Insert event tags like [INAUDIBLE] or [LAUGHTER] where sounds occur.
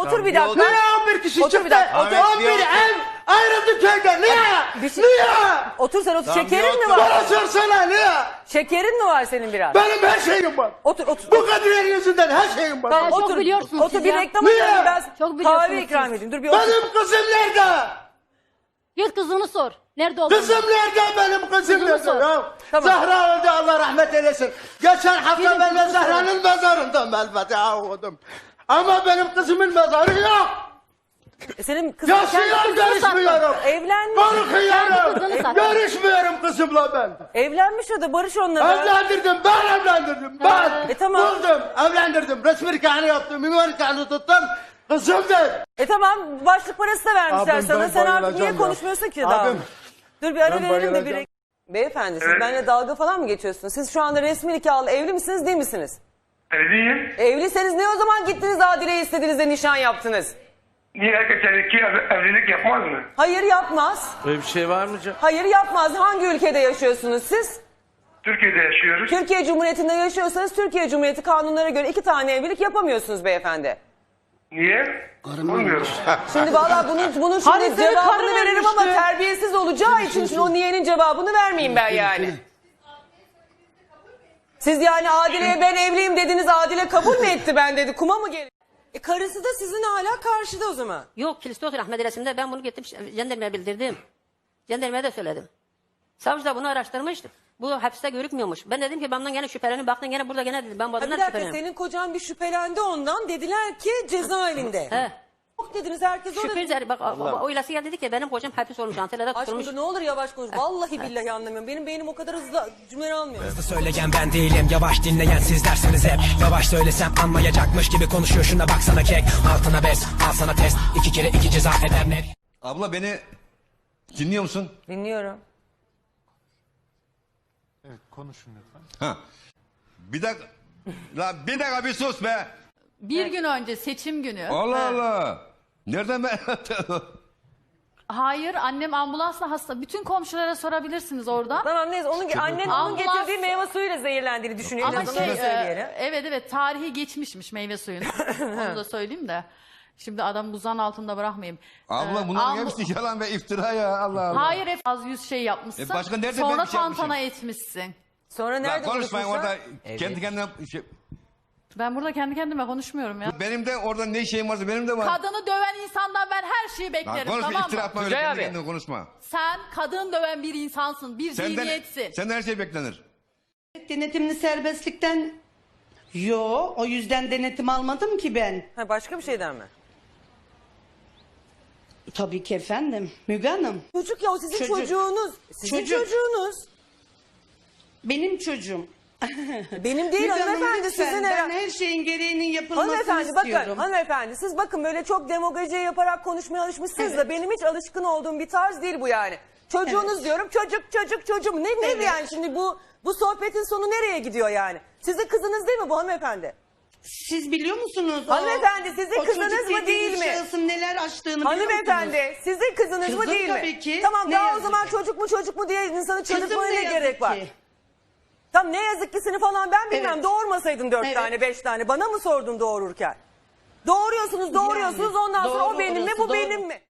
otur bir dakika. otur. Niye 11 kişi Otur bir çıktı? dakika, otur. 11 ev ayrıldı köyden. Niye? Bir şey- Niye? Otur sen otur. Tamam, Şekerin mi otur. var? Bana sorsana niye? Şekerin mi var senin biraz? Benim her şeyim var. Otur otur. Bu kadınların yüzünden her şeyim var. Ben- çok otur, biliyorsunuz Otur siz bir ya. reklam Niye? arayalım ben Çok biliyorsunuz kahve ikram siz. edeyim. Dur bir otur. Benim kızım nerede? Git kızını sor. Nerede olduğunu. Kızım nerede benim kızım Kızını nerede? sor. Ya? Tamam. Zahra öldü Allah rahmet eylesin. Geçen hafta Gidin ben de kızını Zahra'nın mezarından Melfatiha okudum. Ama benim kızımın mezarı yok. E, Senin kızın kendi Yaşıyor kızını görüşmüyorum. sattı. Evlenmiş. Korkuyorum. kızını sattı. Görüşmüyorum kızımla ben. Evlenmiş o da barış onunla. Evlendirdim ben evlendirdim ben. E, tamam. Buldum evlendirdim. Resmi nikahını yaptım. Ünvan nikahını tuttum. Kızımdır. E tamam başlık parası da vermişler Abim, sana. ben Sen artık bayılacağım niye ya. konuşmuyorsun ki daha? Abim, Dur bir ara ben verelim de bir... Beyefendi siz Evet. benimle dalga falan mı geçiyorsunuz? Siz şu anda resmi nikahlı evli misiniz değil misiniz? Evliyim. Evliyseniz ne o zaman gittiniz Adile'yi istediğinizde nişan yaptınız? Niye herkes erkek ev- evlilik yapmaz mı? Hayır yapmaz. Böyle bir şey var mı canım? Hayır yapmaz. Hangi ülkede yaşıyorsunuz siz? Türkiye'de yaşıyoruz. Türkiye Cumhuriyeti'nde yaşıyorsanız Türkiye Cumhuriyeti kanunlara göre iki tane evlilik yapamıyorsunuz beyefendi. Niye? Olmuyor. [LAUGHS] Şimdi valla bunun, bunun Hani şimdi senin cevabını karın veririm ama ölmüştü. terbiyesiz olacağı için şimdi o niyenin cevabını vermeyeyim ben yani. Siz yani Adile'ye ben evliyim dediniz Adile kabul mü etti ben dedi kuma mı gelin? E karısı da sizin hala karşıda o zaman. Yok Kilistos Rahmet Eylesin'de ben bunu gittim jandarmaya bildirdim. Jandarmaya da söyledim. Savcı da bunu araştırmıştı. Bu hapiste görükmüyormuş. Ben dedim ki benden gene şüphelenin baktın gene burada gene dedim. Ben bu bir adamdan dakika şüpheleniyorum. senin kocan bir şüphelendi ondan dediler ki cezaevinde. He. Yok dediniz herkes Şüphe dedi. üzeri bak o, o, o ilası geldi dedi ki benim kocam hapis olmuş Antalya'da tutulmuş. Aşkım dur, ne olur yavaş konuş. Vallahi billahi anlamıyorum. Benim beynim o kadar hızlı cümleleri almıyor. Hızlı söyleyen ben değilim yavaş dinleyen sizlersiniz hep Yavaş söylesem anlayacakmış gibi konuşuyor şuna baksana kek Altına bez al sana test iki kere iki ceza eder net Abla beni dinliyor musun? Dinliyorum. Ha. Bir dakika. La bir dakika bir sus be. Bir gün önce seçim günü. Allah Allah. Nereden ben? [LAUGHS] Hayır annem ambulansla hasta. Bütün komşulara sorabilirsiniz orada. Tamam neyse onun, annen onun Ambulans- getirdiği meyve suyuyla zehirlendiğini düşünüyor. Ama azından şey söyleyelim. e, evet evet tarihi geçmişmiş meyve suyunun. [LAUGHS] Onu da söyleyeyim de. Şimdi adam buzdan altında bırakmayayım. Abla Ee, bunların ambu- hepsi yalan ve iftira ya Allah Allah. Hayır hep az yüz şey yapmışsın. E başka nerede ben Sonra bir şey tantana etmişsin. Sonra La nerede konuşmayın buluşmuşlar? orada kendi kendine şey, Ben burada kendi kendime konuşmuyorum ya. benim de orada ne şeyim varsa benim de var. Kadını döven insandan ben her şeyi Lan beklerim konuşma tamam iftira mı? atma öyle Güzel kendi abi. kendine konuşma. Sen kadın döven bir insansın. Bir Senden, zihniyetsin. senden her şey beklenir. Denetimli serbestlikten Yo, o yüzden denetim almadım ki ben. Ha, başka bir şeyden mi? Tabii ki efendim. Müge Hanım, Çocuk ya o sizin Çocuk. çocuğunuz. Sizin Çocuk. çocuğunuz. benim çocuğum. [LAUGHS] Benim değil Hanım, hanımefendi lütfen, sizin Ben her şeyin gereğinin yapılmasını Hanımefendi istiyorum. bakın hanımefendi siz bakın böyle çok demagoji yaparak konuşmaya alışmışsınız da Evet. benim hiç alışkın olduğum bir tarz değil bu yani. Çocuğunuz diyorum çocuk çocuk çocuğum ne ne Evet. yani şimdi bu bu sohbetin sonu nereye gidiyor yani? Sizin kızınız değil mi bu hanımefendi? Siz biliyor musunuz? o- Hanımefendi, sizin o kızınız çocuk mı değil mi? şahısın neler açtığını biliyor musunuz? Hanımefendi sizin kızınız mı Kızım değil mi? tabii ki. Tamam Ne daha o yazık zaman ki. çocuk mu çocuk mu diye insanı Kızım çocukmaya ne ne yazık gerek var? ki. Tam ne yazık kisini falan ben bilmem Evet. doğurmasaydın dört Evet. tane beş tane bana mı sordun doğururken? Doğuruyorsunuz doğuruyorsunuz ondan sonra doğru, o benim mi orası bu doğru. benim mi?